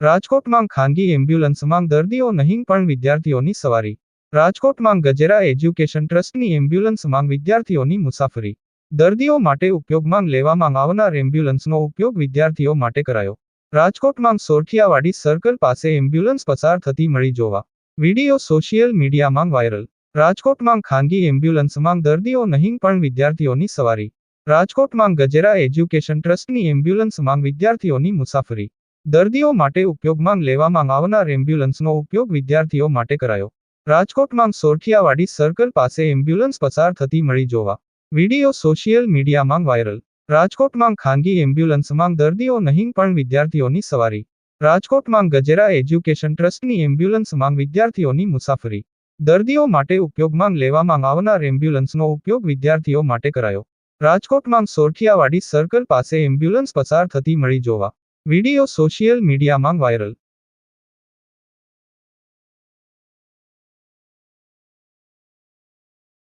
રાજકોટમાં ખાનગી એમ્બ્યુલન્સમાં દર્દીઓ નહીં, પણ વિદ્યાર્થીઓની સવારી. રાજકોટમાં ગજેરા એજ્યુકેશન ટ્રસ્ટની એમ્બ્યુલન્સમાં વિદ્યાર્થીઓની મુસાફરી. દર્દીઓ માટે ઉપયોગમાં લેવામાં આવનાર એમ્બ્યુલન્સનો ઉપયોગ વિદ્યાર્થીઓ માટે કરાયો. રાજકોટમાં સોરઠિયાવાડી સર્કલ પાસે એમ્બ્યુલન્સ પસાર થતી મળી જોવા. વીડિયો સોશિયલ મીડિયામાં વાયરલ. રાજકોટમાં ખાનગી એમ્બ્યુલન્સમાં દર્દીઓ નહીં, પણ વિદ્યાર્થીઓની સવારી. રાજકોટમાં ગજેરા એજ્યુકેશન ટ્રસ્ટની એમ્બ્યુલન્સમાં વિદ્યાર્થીઓની મુસાફરી. દર્દીઓ માટે ઉપયોગમાં લેવામાં આવનાર એમ્બ્યુલન્સનો ઉપયોગ વિદ્યાર્થીઓ માટે કરાયો. રાજકોટમાં સોરઠિયાવાડી સર્કલ પાસે એમ્બ્યુલન્સ પસાર થતી મળી જોવા. વીડિયો સોશિયલ મીડિયામાં વાયરલ. રાજકોટમાં ખાનગી એમ્બ્યુલન્સમાં દર્દીઓ નહીં, પણ વિદ્યાર્થીઓની સવારી. રાજકોટમાં ગજેરા એજ્યુકેશન ટ્રસ્ટની એમ્બ્યુલન્સમાં વિદ્યાર્થીઓની મુસાફરી. દર્દીઓ માટે ઉપયોગમાં લેવામાં આવનાર એમ્બ્યુલન્સનો ઉપયોગ વિદ્યાર્થીઓ માટે કરાયો. રાજકોટમાં સોરઠિયાવાડી સર્કલ પાસે એમ્બ્યુલન્સ પસાર થતી મળી જોવા. વીડિયો સોશિયલ મીડિયામાં વાયરલ